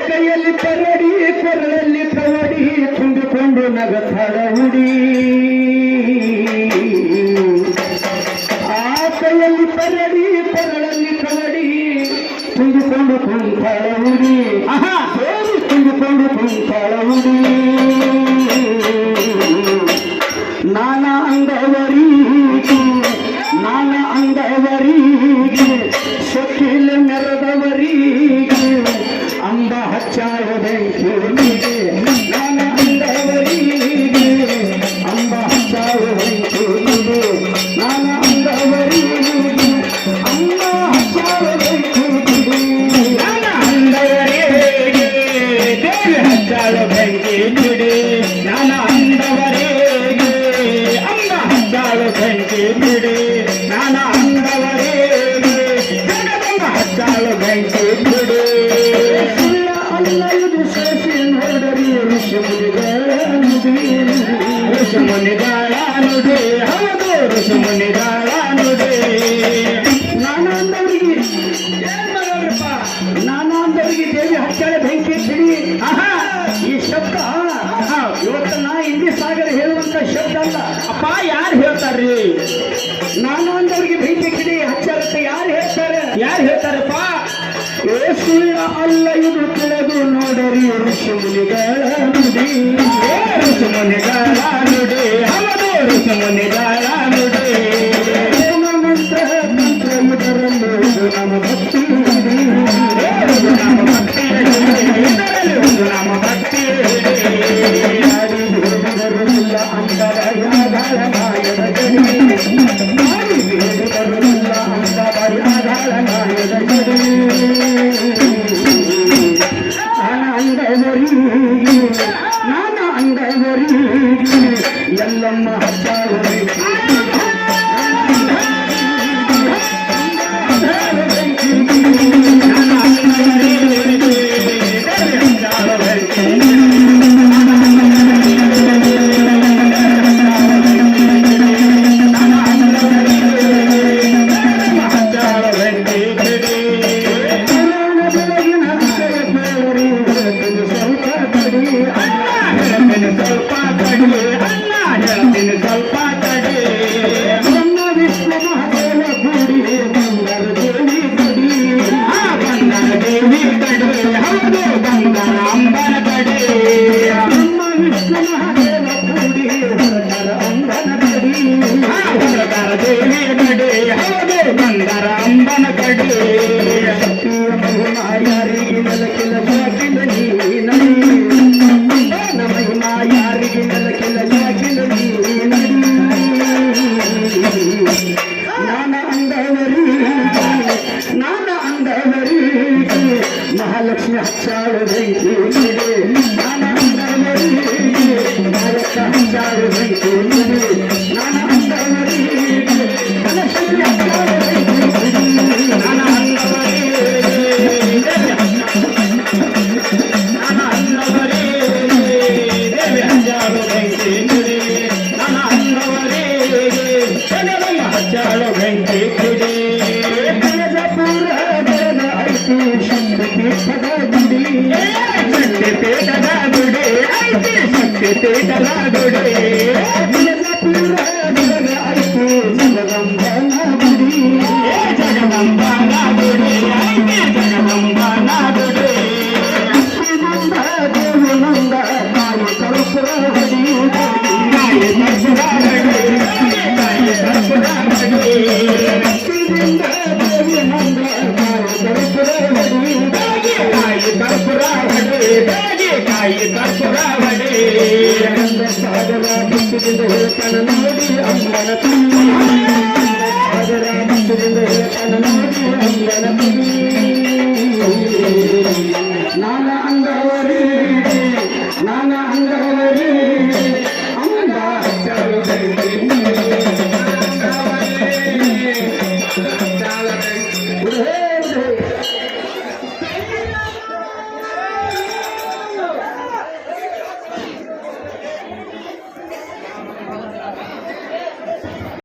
ಕೈಯಲ್ಲಿ ಪರಡಿ ಕೊರಳಲ್ಲಿ ಕವಡಿ ತುಂಬಿಕೊಂಡು ನಗತಾಳ ಹುಡಿ ಆ ಕೈಯಲ್ಲಿ ಪರಡಿ ಕೊರಳಲ್ಲಿ ಕವಡಿ ತುಂಬಿಕೊಂಡು ಕುಂತಾಳ ಹುಡಿ ಆಹಾ! ತುಂಬಿಕೊಂಡು ಕುಂತಾಳ ಹುಡಿ ನಾನಾ ಅಂದವರಿಗೆ ನಾನಾ ಅಂದವರಿಗೆ ಸೊಕ್ಕಿಲ ಮೆರೆದವರಿಗೆ ಅಂದ ಹಚ್ಚಾಳ ಬೆಂಕಿಗೆ ನಾನ ಅಂದವರಿಗೆ ಅಂದ ಹಚ್ಚಾಳ ಬೆಂಕಿಗೆ ನಾನ ಅಂದವರಿಗೆ ಅಂದ ಹಚ್ಚಾಳ ಬೆಂಕಿಗೆ ನಾನ ಅಂದವರಿಗೆ ದೇವಿ ಹಚ್ಚಾಳ. ಋಷಿಮುನಿಗಳ ನುಡಿ ಹೌದು ಋಷಿಮುನಿಗಳ ನುಡಿ ನಾನಂದವರಿಗೆ ಏನ್ ಮಾಡೋರಪ್ಪ? ನಾನಂದವರಿಗೆ ದೇವಿ ಹಚ್ಚಾಳೆ ಬೆಂಕಿ ಹಿಡಿ ಆಹಾ ಈ ಶಬ್ದ ಇವತ್ತು ನಾ ಹಿಂದಿ ಸಾಗರ ಹೇಳುವಂತ ಶಬ್ದ ಅಲ್ಲ. ಅಪ್ಪ ಯಾರು ಹೇಳ್ತಾರ್ರಿ? ನಾನು ಅಂದವರಿಗೆ ಬೆಂಕಿ ಕಿಡಿ ಹಚ್ಚಾರಂತ ಯಾರು ಹೇಳ್ತಾರೆ? ಯಾರು ಹೇಳ್ತಾರಪ್ಪ? ಏಸು ಅಲ್ಲ ಇದು ತಿಳಿದು ನೋಡರಿ ಋಷಿಮುನಿಗಳ ಋಷಿಮುನಿಗಳ దారుడే అమదేవుడు సముని దారుడే నమ భక్తులు நான் அந்த ஒரு நல்லம்மா ಕಡಿ ಹೌದು ಬಂಗಾರ ಅಂಬನ ಕಡಿ ಶಕ್ತಿಯ ಮಹಿಮಾ ಯಾರಿಗೆ ನೆಲಕಿಲ ಸಾಕಿದ ನೀ ನಡಿ ನಮಗಿನ ಯಾರಿಗೆ ನೆಲಕಿಲ ಸಾಕಿದ ನೀ ನಡಿ ನಾನ ಅಂದವರಿಗೆ ನಾನ ಅಂದವರಿಗೆ ಮಹಾಲಕ್ಷ್ಮಿ ಹಚ್ಚಾಳು ಬೆಂಕಿ ಇದೆ ನಾನ ಅಂದವರಿಗೆ ಭಾರತ ಹಚ್ಚಾಳು ಬೆಂಕಿ ಶಕ್ತಿ ತಾಯಿ ಕರುಪುರ ಹಡಿ ಗಂಧ ಸಾಗರ ಬಿಟ್ಟಿದ್ದು ಹೇಳ್ತಾನ ನೋಡಿ ಅಮ್ಮನ ತುಳಿ ಸಾಗರ ಬಿಟ್ಟಿದ್ದು ಹೇಳ್ತಾನ ನೋಡಿ ಅಮ್ಮನ ತುಳಿ ನಾನ ಅಂದವರಿಗೆ ನಾನ ಅಂದವರಿಗೆ